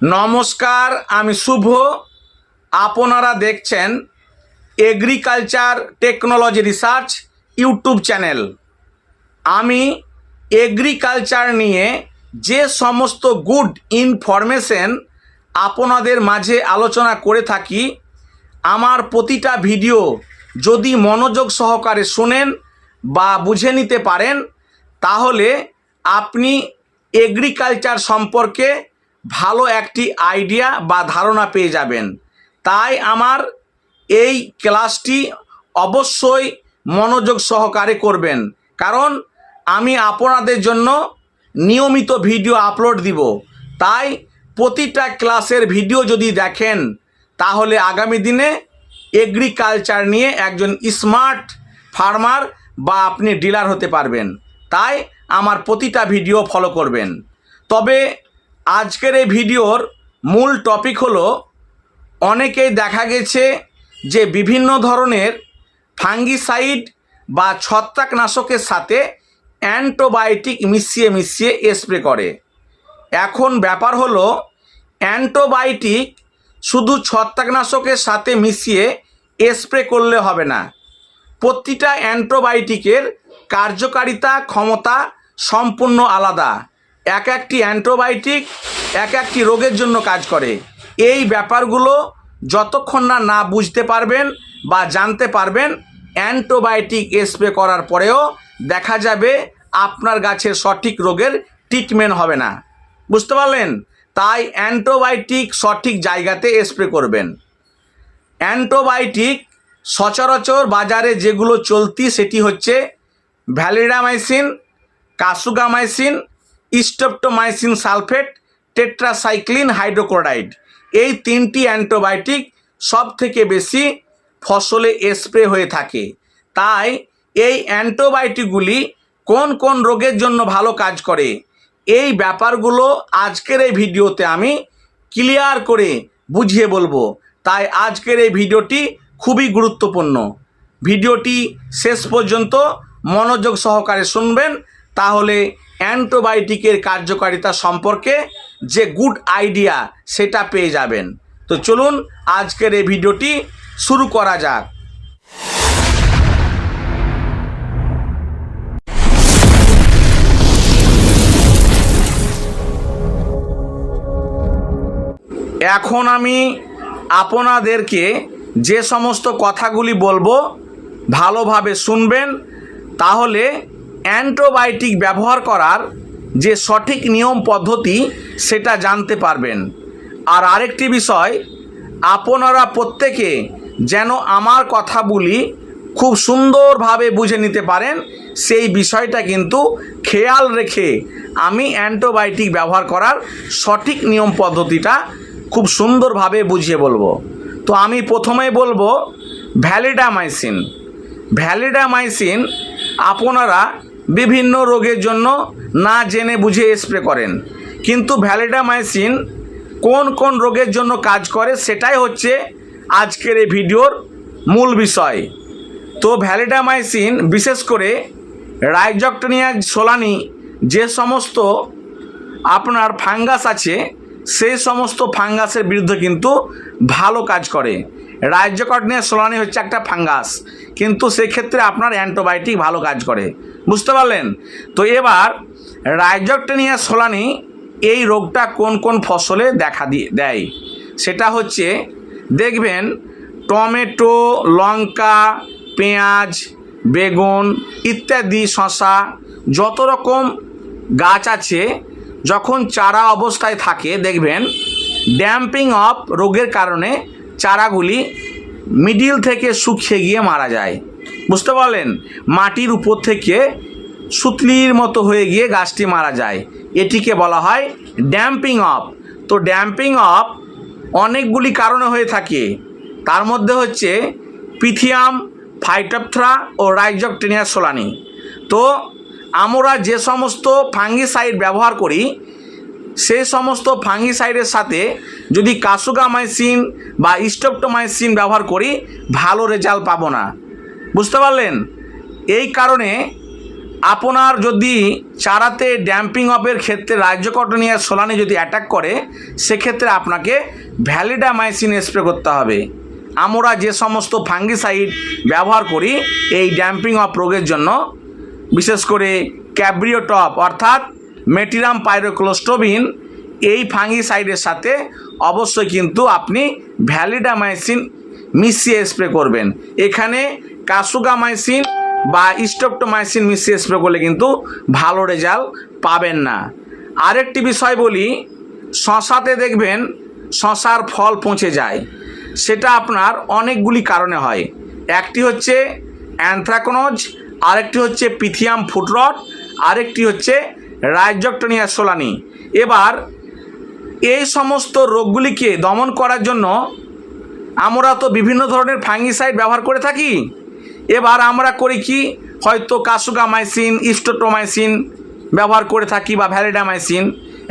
নমস্কার, আমি শুভ। আপনারা দেখছেন agriculture technology research YouTube channel আমি এগ্রিকালচার নিয়ে যে সমস্ত গুড ইনফরমেশন আপনাদের মাঝে আলোচনা করে থাকি, আমার প্রতিটা ভিডিও যদি মনোযোগ সহকারে শোনেন বা বুঝে নিতে পারেন, তাহলে আপনি এগ্রিকালচার সম্পর্কে ভালো একটি আইডিয়া বা ধারণা পেয়ে যাবেন। তাই আমার এই ক্লাসটি অবশ্যই মনোযোগ সহকারে করবেন। কারণ আমি আপনাদের জন্য নিয়মিত ভিডিও আপলোড দিব। তাই প্রতিটা ক্লাসের ভিডিও যদি দেখেন, তাহলে আগামী দিনে এগ্রিকালচার নিয়ে একজন স্মার্ট ফার্মার বা আপনি ডিলার হতে পারবেন। তাই আমার প্রতিটা ভিডিও ফলো করবেন। তবে আজকের এই ভিডিওর মূল টপিক হলো, অনেকেই দেখা গেছে যে বিভিন্ন ধরনের ফাঙ্গিসাইড বা ছত্রাকনাশকের সাথে অ্যান্টোবায়োটিক মিশিয়ে মিশিয়ে স্প্রে করে। এখন ব্যাপার হলো, অ্যান্টোবায়োটিক শুধু ছত্রাকনাশকের সাথে মিশিয়ে স্প্রে করলে হবে না। প্রতিটা অ্যান্টোবায়োটিকের কার্যকারিতা, ক্ষমতা সম্পূর্ণ আলাদা। এক একটি অ্যান্টোবায়োটিক এক একটি রোগের জন্য কাজ করে। এই ব্যাপারগুলো যতক্ষণ না না বুঝতে পারবেন বা জানতে পারবেন, অ্যান্টোবায়োটিক স্প্রে করার পরেও দেখা যাবে আপনার গাছের সঠিক রোগের ট্রিটমেন্ট হবে না। বুঝতে পারলেন? তাই অ্যান্টোবায়োটিক সঠিক জায়গাতে স্প্রে করবেন। অ্যান্টোবায়োটিক সচরাচর বাজারে যেগুলো চলতি, সেটি হচ্ছে validamycin, kasugamycin streptomycin sulphate, tetracycline hydrochloride. এই তিনটি অ্যান্টিবায়োটিক সব থেকে বেশি ফসলে স্প্রে হয়ে থাকে। তাই এই অ্যান্টিবায়োটিকগুলি কোন কোন রোগের জন্য ভালো কাজ করে, এই ব্যাপারগুলো আজকের এই ভিডিওতে আমি ক্লিয়ার করে বুঝিয়ে বলব। তাই আজকের এই ভিডিওটি খুবই গুরুত্বপূর্ণ। ভিডিওটি শেষ পর্যন্ত মনোযোগ সহকারে শুনবেন, তাহলে অ্যান্টিবায়োটিকের কার্যকারিতা সম্পর্কে যে গুড আইডিয়া সেটা পেয়ে যাবেন। তো চলুন আজকের এই ভিডিওটি শুরু করা যাক। এখন আমি আপনাদেরকে যে সমস্ত কথাগুলি বলব, ভালোভাবে শুনবেন, তাহলে অ্যান্টিবায়োটিক ব্যবহার করার যে সঠিক নিয়ম পদ্ধতি, সেটা জানতে পারবেন। আর আরেকটি বিষয়, আপনারা প্রত্যেকে যেন আমার কথাগুলি খুব সুন্দরভাবে বুঝে নিতে পারেন, সেই বিষয়টা কিন্তু খেয়াল রেখে আমি অ্যান্টিবায়োটিক ব্যবহার করার সঠিক নিয়ম পদ্ধতিটা খুব সুন্দরভাবে বুঝিয়ে বলব। তো আমি প্রথমেই বলব, ভ্যালিডামাইসিন। ভ্যালিডামাইসিন আপনারা বিভিন্ন রোগের জন্য না জেনে বুঝে স্প্রে করেন। কিন্তু ভ্যালিডামাইসিন কোন কোন রোগের জন্য কাজ করে সেটাই হচ্ছে আজকের এই ভিডিওর মূল বিষয়। তো ভ্যালিডামাইসিন বিশেষ করে রাইজকটনিয়া সোলানি যে সমস্ত আপনার ফাঙ্গাস আছে, সেই সমস্ত ফাঙ্গাসের বিরুদ্ধে কিন্তু ভালো কাজ করে। রাজ্যকটনিয়া সোলানি হচ্ছে একটা ফাঙ্গাস। কিন্তু সেক্ষেত্রে আপনার অ্যান্টিবায়োটিক ভালো কাজ করে। বুঝতে পারলেন? তো এবার রাইজকটেনিয়া সোলানি এই রোগটা কোন কোন ফসলে দেখা দিয়ে দেয়? সেটা হচ্ছে, দেখবেন টমেটো, লঙ্কা, পেঁয়াজ, বেগুন ইত্যাদি শশা যত রকম গাছ আছে, যখন চারা অবস্থায় থাকে, দেখবেন ড্যাম্পিং অফ রোগের কারণে চারাগুলি মিডিল থেকে শুকিয়ে গিয়ে মারা যায়। বুঝতে পারলেন? মাটির উপর থেকে সুতলির মতো হয়ে গিয়ে গাছটি মারা যায়। এটিকে বলা হয় ড্যাম্পিং অফ তো ড্যাম্পিং অফ অনেকগুলি কারণে হয়ে থাকে। তার মধ্যে হচ্ছে পিথিয়াম, ফাইটোপথ্রা ও রাইজকটেনিয়া সোলানি। তো আমরা যে সমস্ত ফাঙ্গিসাইড ব্যবহার করি সেই সমস্ত ফাঙ্গিসাইডের সাথে যদি কাসুগামাইসিন বা স্টোপটোমাইসিন ব্যবহার করি, ভালো রেজাল্ট পাবো না। বুঝতে পারলেন? এই কারণে আপনার যদি চারাতে ড্যাম্পিং অফের ক্ষেত্রে রাজ্যকটনিয়া সোলানি যদি অ্যাটাক করে, সেক্ষেত্রে আপনাকে ভ্যালিডামাইসিন স্প্রে করতে হবে। আমরা যে সমস্ত ফাঙ্গিসাইড ব্যবহার করি, এই ড্যাম্পিং অফ রোগের জন্য, বিশেষ করে ক্যাব্রিও টপ অর্থাৎ মেটিরাম পাইরোক্লোস্টোবিন এই ফাঙ্গিসাইডের সাথে অবশ্যই কিন্তু আপনি ভ্যালিডামাইসিন মিশিয়ে স্প্রে করবেন। এখানে কাসুগামাইসিন বা স্টোপ্টোমাইসিন মিশিয়ে স্প্রে করলে কিন্তু ভালো রেজাল্ট পাবেন না। আরেকটি বিষয় বলি, শশাতে দেখবেন শশার ফল পচে যায়। সেটা আপনার অনেকগুলি কারণে হয়। একটি হচ্ছে অ্যানথ্রাকোনোজ, আরেকটি হচ্ছে পিথিয়াম ফুটরট, আরেকটি হচ্ছে রাইজকটনিয়া সোলানি। এবার এই সমস্ত রোগগুলিকে দমন করার জন্য আমরা তো বিভিন্ন ধরনের ফাঙ্গিসাইড ব্যবহার করে থাকি। এবার আমরা করি কি, হয়তো কাসুগামাইসিন ইস্টোটোমাইসিন ব্যবহার করে থাকি বা ভ্যালিডামাইসিন।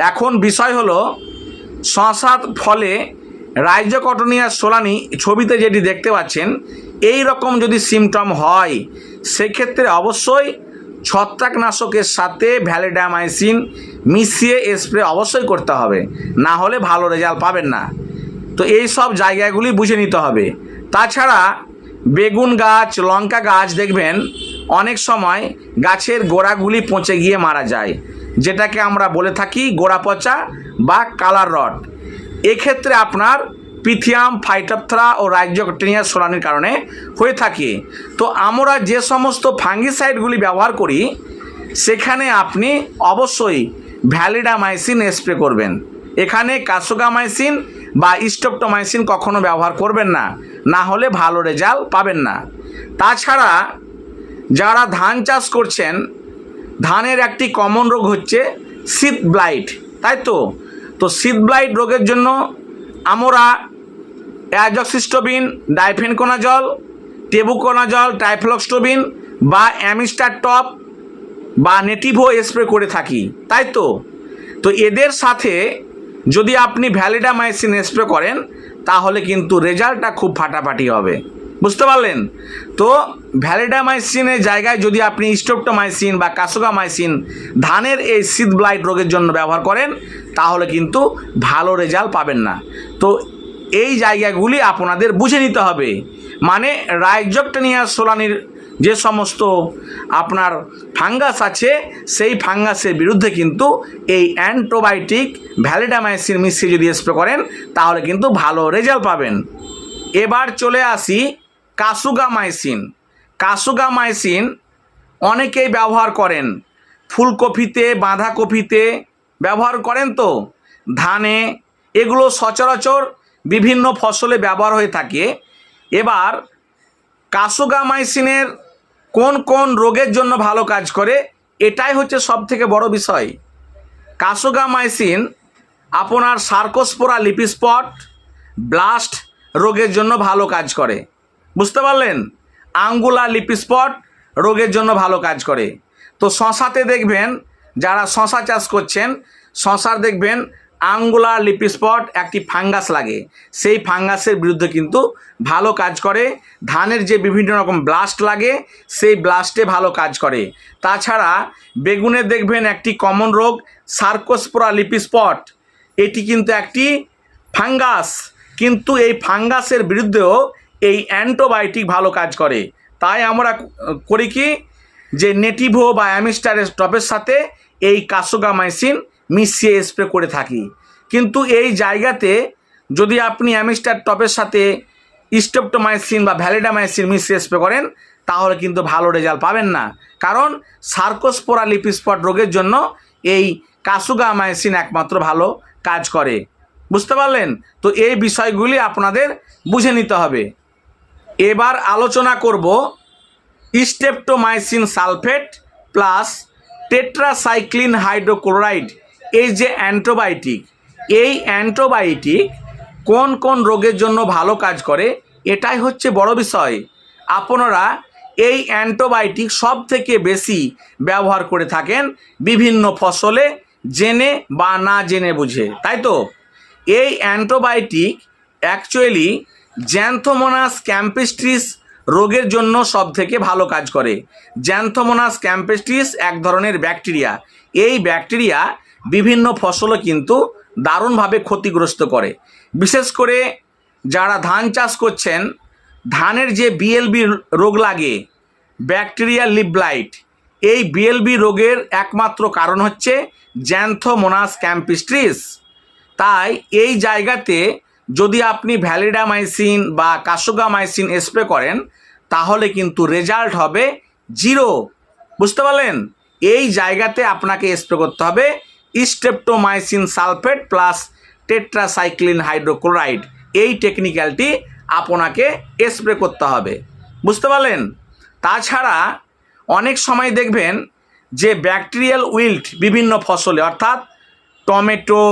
এখন বিষয় হলো, শশার ফলে রাইজোকটনিয়া সোলানি ছবিতে যেটি দেখতে পাচ্ছেন, এই রকম যদি সিমটম হয়, সেক্ষেত্রে অবশ্যই ছত্রাকনাশকের সাথে ভ্যালিডামাইসিন মিশিয়ে স্প্রে অবশ্যই করতে হবে। না হলে ভালো রেজাল্ট পাবেন না। তো এই সব জায়গাগুলি বুঝে নিতে হবে। তাছাড়া বেগুন গাছ, লঙ্কা গাছ দেখবেন অনেক সময় গাছের গোড়াগুলি পচে গিয়ে মারা যায়, যেটাকে আমরা বলে থাকি গোড়া পচা বা কালার রড এক্ষেত্রে আপনার পিথিয়াম ফাইটোপথ্রা ও রাইজোকটেনিয়া সোলানির কারণে হয়ে থাকে। তো আমরা যে সমস্ত ফাঙ্গিসাইডগুলি ব্যবহার করি, সেখানে আপনি অবশ্যই ভ্যালিডামাইসিন স্প্রে করবেন। এখানে কাসোগামাইসিন বা স্টোপ্টোমাইসিন কখনো ব্যবহার করবেন না না হলে ভালো রেজাল্ট পাবেন না। তাছাড়া যারা ধান চাষ করছেন, ধানের একটি কমন রোগ হচ্ছে শীত ব্লাইট তাই তো? তো শীত ব্লাইট রোগের জন্য আমরা অ্যাজক্সিস্টোবিন ডাইফেনকোনাজল, টেবুকোনাজল, টাইফ্লক্সটোবিন বা অ্যামিস্টার টপ বা নেটিভো স্প্রে করে থাকি, তাই তো? তো এদের সাথে যদি আপনি ভ্যালিডামাইসিন স্প্রে করেন, তাহলে কিন্তু রেজাল্টটা খুব ফাটাফাটি হবে। বুঝতে পারলেন? তো ভ্যালিডামাইসিনের জায়গায় যদি আপনি স্টোপ্টোমাইসিন বা কাসোগামাইসিন ধানের এই শীত ব্লাইট রোগের জন্য ব্যবহার করেন, তাহলে কিন্তু ভালো রেজাল্ট পাবেন না। তো এই জায়গাগুলি আপনাদের বুঝে নিতে হবে। মানে রাইজকটেনিয়া সোলানির যে সমস্ত আপনার ফাঙ্গাস আছে, সেই ফাঙ্গাসের বিরুদ্ধে কিন্তু এই অ্যান্টোবায়োটিক ভ্যালিডামাইসিন মিশিয়ে যদি স্প্রে করেন, তাহলে কিন্তু ভালো রেজাল্ট পাবেন। এবার চলে আসি কাসুগামাইসিন। কাসুগামাইসিন অনেকেই ব্যবহার করেন। ফুলকপিতে, বাঁধাকপিতে ব্যবহার করেন তো। ধানে এগুলো সচরাচর বিভিন্ন ফসলে ব্যবহার হয়ে থাকে। এবার কাসোগামাইসিনের কোন কোন রোগের জন্য ভালো কাজ করে, এটাই হচ্ছে সব থেকে বড় বিষয়। কাসোগামাইসিন আপনার সার্কোস্পোরা লিপিস্পট ব্লাস্ট রোগের জন্য ভালো কাজ করে। বুঝতে পারলেন? আঙ্গুলা লিপিস্পট রোগের জন্য ভালো কাজ করে। তো শশাতে দেখবেন, যারা শশা চাষ করছেন, শশার দেখবেন আঙ্গুলার লিপিস্পট একটি ফাঙ্গাস লাগে। সেই ফাঙ্গাসের বিরুদ্ধে কিন্তু ভালো কাজ করে। ধানের যে বিভিন্ন রকম ব্লাস্ট লাগে, সেই ব্লাস্টে ভালো কাজ করে। তাছাড়া বেগুনের দেখবেন একটি কমন রোগ, সার্কোস্পোরা লিপিস্পট এটি কিন্তু একটি ফাঙ্গাস। কিন্তু এই ফাঙ্গাসের বিরুদ্ধেও এই অ্যান্টোবায়োটিক ভালো কাজ করে। তাই আমরা করি কি? যে নেটিভো বা অ্যামিস্টারের টপের সাথে এই কাসোগামাইসিন মিশিয়ে স্প্রে করে থাকি। কিন্তু এই জায়গাতে যদি আপনি অ্যামিস্টার টপের সাথে স্টেপটোমাইসিন বা ভ্যালিডামাইসিন মিশিয়ে স্প্রে করেন, তাহলে কিন্তু ভালো রেজাল্ট পাবেন না। কারণ সার্কোস্পোরা লিপিস্পট রোগের জন্য এই কাসুগামাইসিন একমাত্র ভালো কাজ করে। বুঝতে পারলেন? তো এই বিষয়গুলি আপনাদের বুঝে নিতে হবে। এবার আলোচনা করব streptomycin sulphate plus tetracycline hydrochloride এই যে অ্যান্টোবায়োটিক, এই অ্যান্টোবায়োটিক কোন কোন রোগের জন্য ভালো কাজ করে? এটাই হচ্ছে বড় বিষয়। আপনারা এই অ্যান্টোবায়োটিক সব থেকে বেশি ব্যবহার করে থাকেন বিভিন্ন ফসলে, জেনে বা না জেনে বুঝে, তাই তো? এই অ্যান্টোবায়োটিক অ্যাকচুয়ালি জ্যান্থোমোনাস ক্যাম্পিস্ট্রিস রোগের জন্য সব থেকে ভালো কাজ করে। জ্যান্থোমোনাস ক্যাম্পেস্টিস এক ধরনের ব্যাকটেরিয়া এই ব্যাকটেরিয়া বিভিন্ন ফসলও কিন্তু দারুণভাবে ক্ষতিগ্রস্ত করে। বিশেষ করে যারা ধান চাষ করছেন, ধানের যে বিএলবি রোগ লাগে, ব্যাকটেরিয়া লিপ ব্লাইট, এই বিএলবি রোগের একমাত্র কারণ হচ্ছে জ্যান্থোমোনাস ক্যাম্পিস্ট্রিস তাই এই জায়গাতে যদি আপনি ভ্যালিডামাইসিন বা কাসুগামাইসিন স্প্রে করেন, তাহলে কিন্তু রেজাল্ট হবে জিরো। বুঝতে পারলেন? এই জায়গাতে আপনাকে স্প্রে করতে হবে streptomycin sulphate plus tetracycline hydrochloride এই টেকনিক্যালটি আপনাকে স্প্রে করতে হবে। বুঝতে পারলেন? তাছাড়া অনেক সময় দেখবেন যে ব্যাকটেরিয়াল উইল্ট বিভিন্ন ফসলে, অর্থাৎ টমেটো,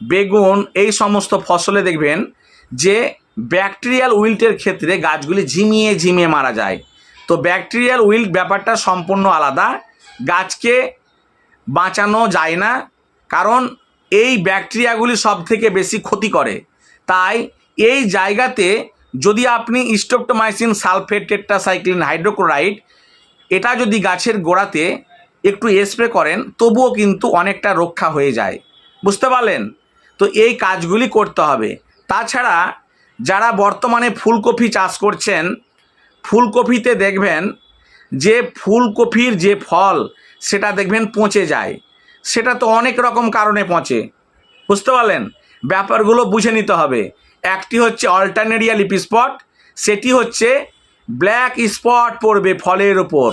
বেগুন, এই সমস্ত ফসলে দেখবেন যে ব্যাকটেরিয়াল উইল্টের ক্ষেত্রে গাছগুলি ঝিমিয়ে ঝিমিয়ে মারা যায়। তো ব্যাকটেরিয়াল উইল্ট ব্যাপারটা সম্পূর্ণ আলাদা। গাছকে বাঁচানো যায় না, কারণ এই ব্যাকটেরিয়াগুলি সব থেকে বেশি ক্ষতি করে। তাই এই জায়গাতে যদি আপনি স্টোপ্টোমাইসিন সালফেট টেট্রাসাইক্লিন হাইড্রোক্লোরাইড, এটা যদি গাছের গোড়াতে একটু স্প্রে করেন, তবুও কিন্তু অনেকটা রক্ষা হয়ে যায়। বুঝতে পারলেন? তো এই কাজগুলি করতে হবে। তাছাড়া যারা বর্তমানে ফুলকপি চাষ করছেন, ফুলকপিতে দেখবেন যে ফুলকপির যে ফল সেটা দেখবেন পচে যায়। সেটা তো অনেক রকম কারণে পচে। বুঝতে পারলেন? ব্যাপারগুলো বুঝে নিতে হবে। একটি হচ্ছে অল্টারনেরিয়া লিপি স্পট সেটি হচ্ছে ব্ল্যাক স্পট পড়বে ফলের ওপর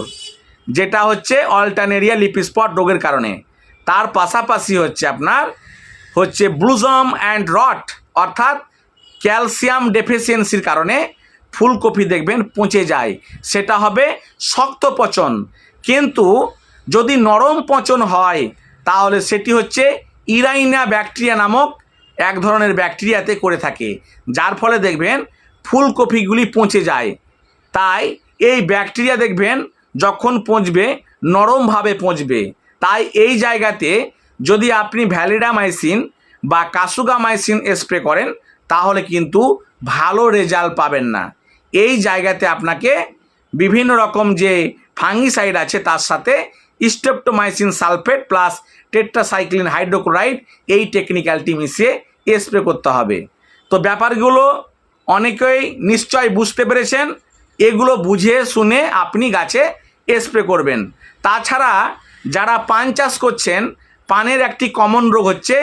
যেটা হচ্ছে অল্টারনেরিয়া লিপি স্পট রোগের কারণে। তার পাশাপাশি হচ্ছে আপনার হচ্ছে ব্লুজম অ্যান্ড রট অর্থাৎ ক্যালসিয়াম ডেফিসিয়েন্সির কারণে ফুলকপি দেখবেন পচে যায়। সেটা হবে শক্ত পচন। কিন্তু যদি নরম পচন হয়, তাহলে সেটি হচ্ছে ইরাইনা ব্যাকটেরিয়া নামক এক ধরনের ব্যাকটেরিয়াতে করে থাকে। যার ফলে দেখবেন ফুলকপিগুলি পচে যায়। তাই এই ব্যাকটেরিয়া দেখবেন যখন পচবে, নরমভাবে পচবে। তাই এই জায়গাতে যদি আপনি ভ্যালিডামাইসিন বা কাসুগামাইসিন স্প্রে করেন, তাহলে কিন্তু ভালো রেজাল্ট পাবেন না। এই জায়গাতে আপনাকে বিভিন্ন রকম যে ফাঙ্গিসাইড আছে, তার সাথে streptomycin sulphate plus tetracycline hydrochloride এই টেকনিক্যালটি মিশিয়ে স্প্রে করতে হবে। তো ব্যাপারগুলো অনেকেই নিশ্চয় বুঝতে পেরেছেন, এগুলো বুঝে শুনে আপনি গাছে স্প্রে করবেন। তাছাড়া যারা পান চাষ করছেন, পানের একটি কমন রোগ হচ্ছে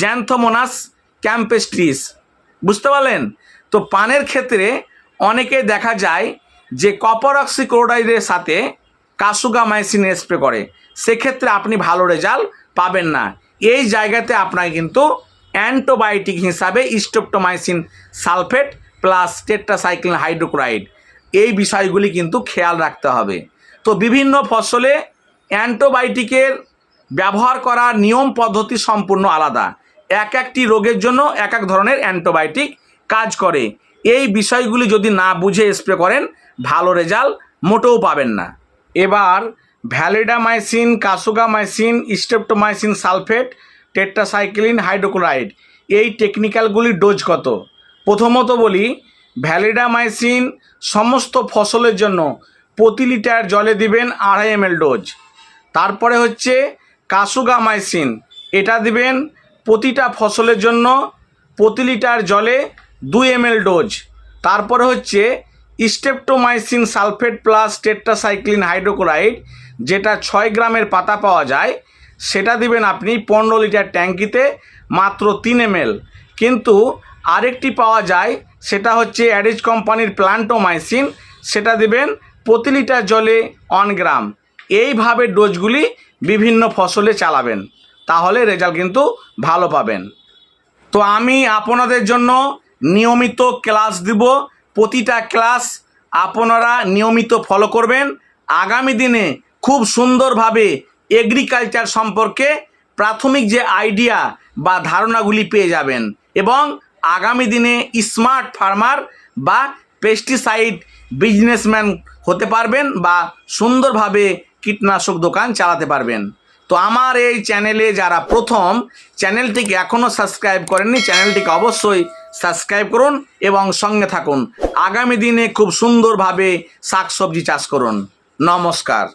জ্যান্থোমোনাস ক্যাম্পেস্ট্রিস। বুঝতে পারলেন? তো পানের ক্ষেত্রে অনেকে দেখা যায় যে কপার অক্সিক্লোরাইডের সাথে কাসুগামাইসিন স্প্রে করে। সেক্ষেত্রে আপনি ভালো রেজাল্ট পাবেন না। এই জায়গাতে আপনাকে কিন্তু অ্যান্টোবায়োটিক হিসাবে streptomycin sulphate plus tetracycline hydrochloride. এই বিষয়গুলি কিন্তু খেয়াল রাখতে হবে। তো বিভিন্ন ফসলে অ্যান্টোবায়োটিকের ব্যবহার করার নিয়ম পদ্ধতি সম্পূর্ণ আলাদা। এক একটি রোগের জন্য এক এক ধরনের অ্যান্টোবায়োটিক কাজ করে। এই বিষয়গুলি যদি না বুঝে স্প্রে করেন, ভালো রেজাল্ট মোটেও পাবেন না। এবার validamycin, kasugamycin streptomycin sulphate, tetracycline, hydrochloride, এই টেকনিক্যালগুলির ডোজ কত? প্রথমত বলি, ভ্যালিডামাইসিন সমস্ত ফসলের জন্য প্রতি লিটার জলে দিবেন আড়াই এম ডোজ। তারপরে হচ্ছে কাসুগামাইসিন, এটা দিবেন প্রতিটা ফসলের জন্য প্রতি লিটার জলে দুই এম ডোজ। তারপরে হচ্ছে streptomycin sulphate plus tetracycline hydrochloride, যেটা ছয় গ্রামের পাতা পাওয়া যায়, সেটা দিবেন আপনি পনেরো লিটার ট্যাঙ্কিতে মাত্র তিন এম কিন্তু আরেকটি পাওয়া যায়, সেটা হচ্ছে অ্যাডিজ কোম্পানির প্লান্টোমাইসিন, সেটা দিবেন প্রতি লিটার জলে অন গ্রাম। এইভাবে ডোজগুলি বিভিন্ন ফসলে চালাবেন, তাহলে রেজাল্ট কিন্তু ভালো পাবেন। তো আমি আপনাদের জন্য নিয়মিত ক্লাস দিব প্রতিটা ক্লাস আপনারা নিয়মিত ফলো করবেন। আগামী দিনে খুব সুন্দরভাবে এগ্রিকালচার সম্পর্কে প্রাথমিক যে আইডিয়া বা ধারণাগুলি পেয়ে যাবেন এবং আগামী দিনে স্মার্ট ফার্মার বা পেস্টিসাইড বিজনেসম্যান হতে পারবেন বা সুন্দরভাবে কীটনাশক দোকান চালাতে পারবেন। তো আমার এই চ্যানেলে যারা প্রথম চ্যানেলটিকে এখনও সাবস্ক্রাইব করেননি চ্যানেলটিকে অবশ্যই সাবস্ক্রাইব করুন এবং সঙ্গে থাকুন। আগামী দিনে খুব সুন্দরভাবে শাকসবজি চাষ করুন। নমস্কার।